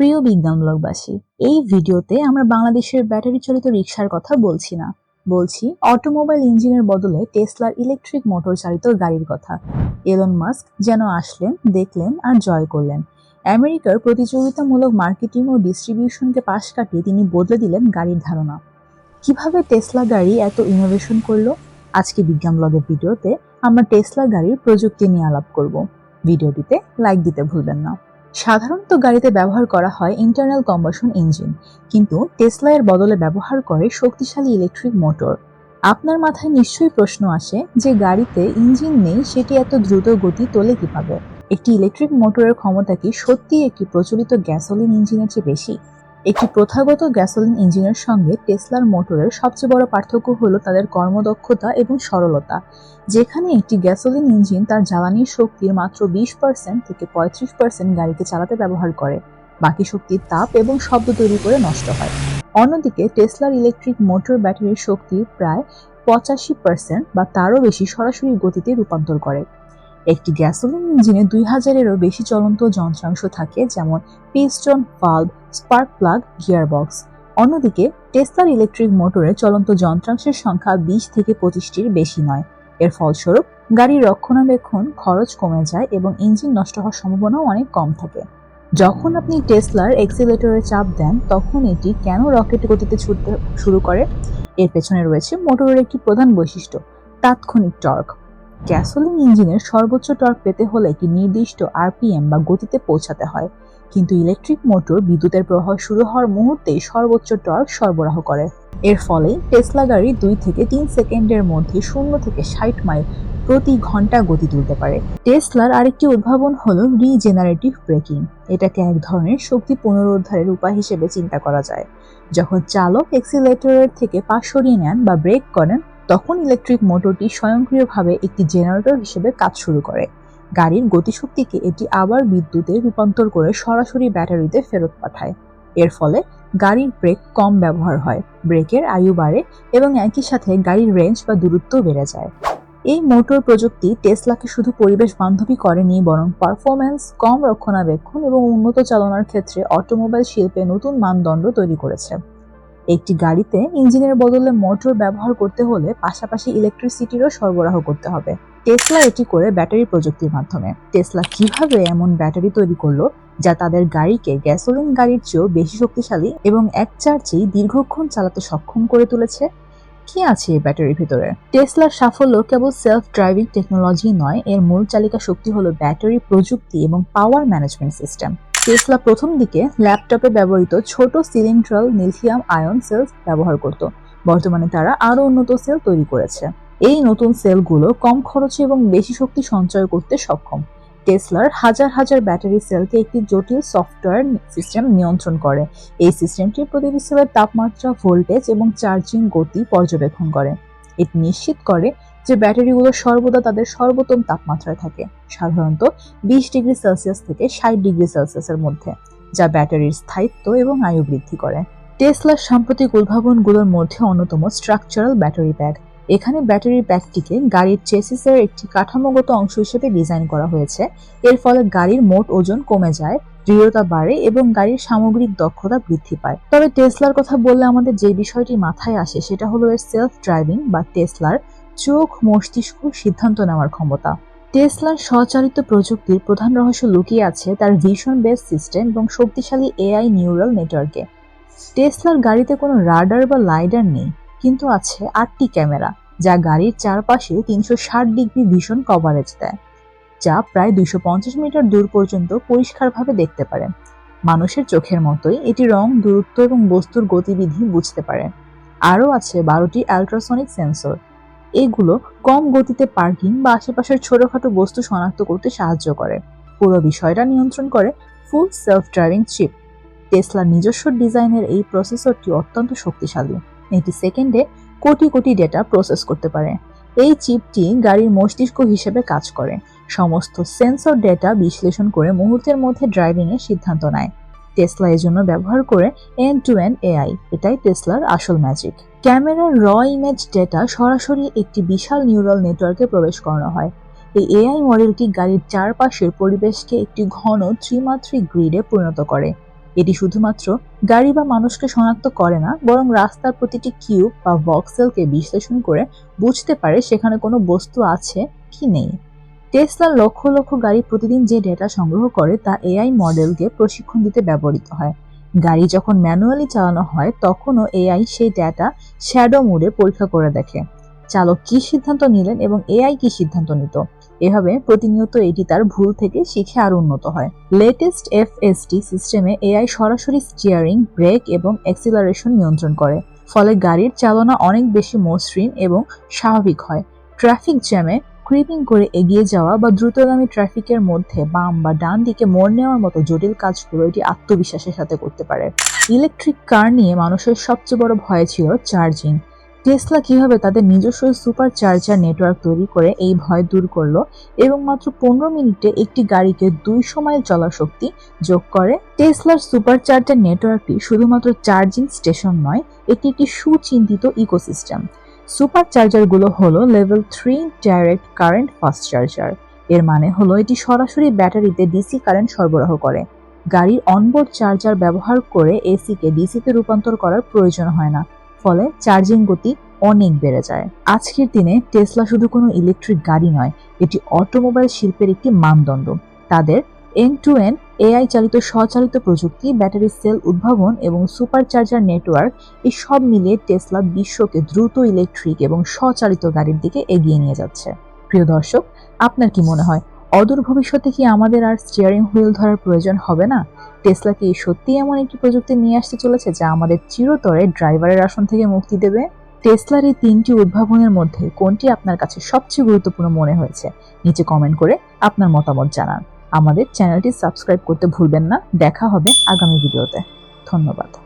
প্রিয় বিজ্ঞানমূলকবাসী এই ভিডিওতে আমরা বাংলাদেশের ব্যাটারি চালিত রিক্সার কথা বলছি না। বলছি অটোমোবাইল ইঞ্জিনের বদলে টেসলার ইলেকট্রিক মোটর চালিত গাড়ির কথা। এলন মাস্ক যেন আসলেন, দেখলেন আর জয় করলেন। আমেরিকার প্রতিযোগিতামূলক মার্কেটিং ও ডিস্ট্রিবিউশনকে পাশ কাটিয়ে তিনি বদলে দিলেন গাড়ির ধারণা। কীভাবে টেসলা গাড়ি এত ইনোভেশন করল? আজকে বিজ্ঞান ব্লগের ভিডিওতে আমরা টেসলা গাড়ির প্রযুক্তি নিয়ে আলাপ করব। ভিডিওটিতে লাইক দিতে ভুলবেন না। সাধারণত গাড়িতে ব্যবহার করা হয় ইন্টারনাল কম্বাসন ইঞ্জিন কিন্তু টেসলা এর বদলে ব্যবহার করে শক্তিশালী ইলেকট্রিক মোটর আপনার মাথায় নিশ্চয়ই প্রশ্ন আসে যে গাড়িতে ইঞ্জিন নেই, সেটি এত দ্রুত গতি তোলে কীভাবে? একটি ইলেকট্রিক মোটরের ক্ষমতা কি সত্যিই একটি প্রচলিত গ্যাসোলিন ইঞ্জিনের চেয়ে বেশি? একটি প্রথাগত গ্যাসোলিন ইঞ্জিনের সঙ্গে টেসলার মোটরের সবচেয়ে বড় পার্থক্য হলো তাদের কর্মদক্ষতা এবং সরলতা। যেখানে একটি গ্যাসোলিন ইঞ্জিন তার জ্বালানির শক্তির মাত্র বিশ পার্সেন্ট থেকে পঁয়ত্রিশ পার্সেন্ট গাড়িকে চালাতে ব্যবহার করে। বাকি শক্তির তাপ এবং শব্দ তৈরি করে নষ্ট হয়। অন্যদিকে টেসলার ইলেকট্রিক মোটর ব্যাটারির শক্তি প্রায় পঁচাশি পার্সেন্ট বা তারও বেশি সরাসরি গতিতে রূপান্তর করে। একটি গ্যাসোলিন ইঞ্জিনে দুই হাজারেরও বেশি চলন্ত যন্ত্রাংশ থাকে, যেমন piston valve spark plug gearbox অন্যদিকে টেসলার ইলেকট্রিক মোটরে চলন্ত যন্ত্রাংশের সংখ্যা বিশ থেকে পঁচিশটির বেশি নয়। এর ফলস্বরূপ, গাড়ির রক্ষণাবেক্ষণ খরচ কমে যায় এবং ইঞ্জিন নষ্ট হওয়ার সম্ভাবনাও অনেক কম থাকে। যখন আপনি টেসলার এক্সিলেটরে চাপ দেন, তখন এটি কেন রকেট গতিতে ছুটতে শুরু করে? এর পেছনে রয়েছে মোটরের একটি প্রধান বৈশিষ্ট্য, তাৎক্ষণিক টর্ক। গ্যাসোলিন ইঞ্জিনের সর্বোচ্চ টর্ক পেতে হলে একটি নির্দিষ্ট আরপিএম বা গতিতে পৌঁছাতে হয়। কিন্তু ইলেকট্রিক মোটর বিদ্যুতের প্রবাহ শুরু হওয়ার মুহূর্তেই সর্বোচ্চ টর্ক সরবরাহ করে। এর ফলে টেসলা গাড়ি দুই থেকে তিন সেকেন্ডের মধ্যে শূন্য থেকে ষাট মাইল প্রতি ঘণ্টা গতি তুলতে পারে। টেসলার আরেকটি উদ্ভাবন হলো রিজেনারেটিভ ব্রেকিং। এটাকে এক ধরনের শক্তি পুনরুদ্ধারের উপায় হিসেবে চিন্তা করা যায়। যখন চালক এক্সিলেটরের থেকে পা সরিয়ে নেন বা ব্রেক করেন তখন ইলেকট্রিক মোটরটি স্বয়ংক্রিয়ভাবে একটি জেনারেটর হিসেবে কাজ শুরু করে। গাড়ির গতিশক্তিকে এটি আবার বিদ্যুতে রূপান্তর করে সরাসরি ব্যাটারিতে ফেরত পাঠায়। এর ফলে গাড়ির ব্রেক কম ব্যবহার হয় ব্রেকের আয়ু বাড়ে এবং একই সাথে গাড়ির রেঞ্জ বা দূরত্ব বেড়ে যায়। এই মোটর প্রযুক্তি টেসলাকে শুধু পরিবেশ বান্ধবী করেনি, বরং পারফরম্যান্স কম রক্ষণাবেক্ষণ এবং উন্নত চালনার ক্ষেত্রে অটোমোবাইল শিল্পে নতুন মানদণ্ড তৈরি করেছে। একটি গাড়িতে ইঞ্জিনের বদলে মোটর ব্যবহার করতে হলে পাশাপাশি ইলেকট্রিসিটিরও সরবরাহ করতে হবে। টেসলা এটি করে ব্যাটারি প্রযুক্তির মাধ্যমে। টেসলা কীভাবে এমন ব্যাটারি তৈরি করল যা তাদের গাড়িকে গ্যাসোলিন গাড়ির চেয়েও বেশি শক্তিশালী এবং এক চার্জেই দীর্ঘক্ষণ চালাতে সক্ষম করে তুলেছে? কি আছে এই ব্যাটারির ভিতরে? টেসলার সাফল্য কেবল সেলফ ড্রাইভিং টেকনোলজি নয়, এর মূল চালিকা শক্তি হলো ব্যাটারি প্রযুক্তি এবং পাওয়ার ম্যানেজমেন্ট সিস্টেম টেসলা প্রথম দিকে ল্যাপটপে ব্যবহৃত ছোট সিলিন্ড্রাল লিথিয়াম আয়ন সেলস ব্যবহার করত। বর্তমানে তারা আরও উন্নত সেল তৈরি করেছে। এই নতুন সেলগুলো কম খরচে এবং বেশি শক্তি সঞ্চয় করতে সক্ষম। টেসলার হাজার হাজার ব্যাটারি সেলকে একটি জটিল সফটওয়্যার সিস্টেম নিয়ন্ত্রণ করে। এই সিস্টেমটি প্রতিটি সেলের তাপমাত্রা, ভোল্টেজ এবং চার্জিং গতি পর্যবেক্ষণ করে। এটি নিশ্চিত করে যে ব্যাটারিগুলো সর্বদা তাদের সর্বোত্তম তাপমাত্রায় থাকে, সাধারণত বিশ ডিগ্রি সেলসিয়াস থেকে ষাট ডিগ্রি সেলসিয়াসের মধ্যে, যা ব্যাটারির স্থায়িত্ব এবং আয়ু বৃদ্ধি করে। টেসলার সাম্প্রতিক উদ্ভাবনগুলোর মধ্যে অন্যতম স্ট্রাকচারাল ব্যাটারি প্যাক। এখানে ব্যাটারি প্যাকটিকে গাড়ির চেসিসের একটি কাঠামোগত অংশ হিসেবে ডিজাইন করা হয়েছে। এর ফলে গাড়ির মোট ওজন কমে যায়, দৃঢ়তা বাড়ে এবং গাড়ির সামগ্রিক দক্ষতা বৃদ্ধি পায়। তবে টেসলার কথা বললে আমাদের যে বিষয়টি মাথায় আসে সেটা হলো এর সেলফ ড্রাইভিং বা টেসলার চোখ, মস্তিষ্ক সিদ্ধান্ত নেওয়ার ক্ষমতা। টেসলার স্বচালিত প্রযুক্তির প্রধান রহস্য লুকিয়ে আছে তার ভিশন বেস সিস্টেম এবং শক্তিশালী এআই নিউরাল নেটওয়ার্কে। টেসলার গাড়িতে কোনো রাডার বা লাইডার নেই, কিন্তু আছে আটটি ক্যামেরা, যা গাড়ির চারপাশে তিনশো ষাট ডিগ্রি ভীষণ কভারেজ দেয়, যা প্রায় দুইশো পঞ্চাশ মিটার দূর পর্যন্ত পরিষ্কারভাবে দেখতে পারে। মানুষের চোখের মতোই এটি রং, দূরত্ব এবং বস্তুর গতিবিধি বুঝতে পারে। আরও আছে বারোটি আলট্রাসনিক সেন্সর এগুলো কম গতিতে পার্কিং বা আশেপাশের ছোটখাটো বস্তু শনাক্ত করতে সাহায্য করে। পুরো বিষয়টা নিয়ন্ত্রণ করে ফুল সেলফ ড্রাইভিং চিপ টেসলার নিজস্ব ডিজাইনের এই প্রসেসরটি অত্যন্ত শক্তিশালী। এটি সেকেন্ডে কোটি কোটি ডেটা প্রসেস করতে পারে। এই চিপটি গাড়ির মস্তিষ্ক হিসেবে কাজ করে। সমস্ত সেন্সর ডেটা বিশ্লেষণ করে মুহূর্তের মধ্যে ড্রাইভিং এর সিদ্ধান্ত নেয়। টেসলা এর জন্য ব্যবহার করে এন্ড টু এন্ড এআই এটাই টেসলার আসল ম্যাজিক ক্যামেরার র ইমেজ ডেটা সরাসরি একটি বিশাল নিউরাল নেটওয়ার্কে প্রবেশ করানো হয়। এই এআই মডেলটি গাড়ির চারপাশের পরিবেশকে একটি ঘন ত্রিমাত্রিক গ্রিডে পরিণত করে। এটি শুধুমাত্র গাড়ি বা মানুষকে শনাক্ত করে না, বরং রাস্তার প্রতিটি কিউব বা ভক্সেলকে বিশ্লেষণ করে বুঝতে পারে সেখানে কোনো বস্তু আছে কি নেই। টেসলার লক্ষ লক্ষ গাড়ি প্রতিদিন যে ডেটা সংগ্রহ করে তা এআই মডেলকে প্রশিক্ষণ দিতে ব্যবহৃত হয়। গাড়ি যখন ম্যানুয়ালি চালানো হয়, তখনও এআই সেই ডেটা শ্যাডো মোডে পরীক্ষা করে দেখে। চালক কি সিদ্ধান্ত নিলেন এবং এআই কি সিদ্ধান্ত নিত? এভাবে প্রতিনিয়ত এটি তার ভুল থেকে শিখে আরও উন্নত হয়। লেটেস্ট এফ সিস্টেমে এআই সরাসরি স্টিয়ারিং ব্রেক এবং অ্যাক্সিলারেশন নিয়ন্ত্রণ করে। ফলে গাড়ির চালনা অনেক বেশি মসৃণ এবং স্বাভাবিক হয়। ট্রাফিক জ্যামে ক্রিপিং করে এগিয়ে যাওয়া বা দ্রুতগামী ট্রাফিকের মধ্যে বাম বা ডান দিকে মোড় নেওয়ার মতো জটিল কাজগুলো এটি আত্মবিশ্বাসের সাথে করতে পারে। ইলেকট্রিক কার নিয়ে মানুষের সবচেয়ে বড় ভয় ছিল চার্জিং টেসলা কীভাবে তাদের নিজস্ব সুপার চার্জার নেটওয়ার্ক তৈরি করে এই ভয় দূর করল এবং মাত্র পনেরো মিনিটে একটি গাড়িকে দুইশো মাইল চলার শক্তি যোগ করে? টেসলার সুপার চার্জার নেটওয়ার্কটি শুধুমাত্র চার্জিং স্টেশন নয়, এটি একটি সুচিন্তিত ইকোসিস্টেম সুপার চার্জারগুলো হলো level three direct current fast charger এর মানে হলো এটি সরাসরি ব্যাটারিতে ডিসি কারেন্ট সরবরাহ করে। গাড়ির অনবোর্ড চার্জার ব্যবহার করে এসিকে ডিসিতে রূপান্তর করার প্রয়োজন হয় না, ফলে চার্জিং গতি অনেক বেড়ে যায়। আজকের দিনে টেসলা শুধু কোনো ইলেকট্রিক গাড়ি নয়, এটি অটোমোবাইল শিল্পের একটি মানদণ্ড। তাদের এন টু এন এআই চালিত স্বচালিত প্রযুক্তি, ব্যাটারি সেল উদ্ভাবন এবং সুপার চার্জার নেটওয়ার্ক, এই সব মিলিয়ে টেসলা বিশ্বকে দ্রুত ইলেকট্রিক এবং স্বচালিত গাড়ির দিকে এগিয়ে নিয়ে যাচ্ছে। প্রিয় দর্শক, আপনার কি মনে হয়, অদূর ভবিষ্যতে কি আমাদের আর স্টিয়ারিং হুইল ধরার প্রয়োজন হবে না? টেসলা কি সত্যি এমন একটি প্রযুক্তি নিয়ে আসতে চলেছে যা আমাদের চিরতরে ড্রাইভারের আসন থেকে মুক্তি দেবে? টেসলার এই তিনটি উদ্ভাবনের মধ্যে কোনটি আপনার কাছে সবচেয়ে গুরুত্বপূর্ণ মনে হয়েছে? নিচে কমেন্ট করে আপনার মতামত জানান। আমাদের চ্যানেলটি সাবস্ক্রাইব করতে ভুলবেন না। দেখা হবে আগামী ভিডিওতে। ধন্যবাদ।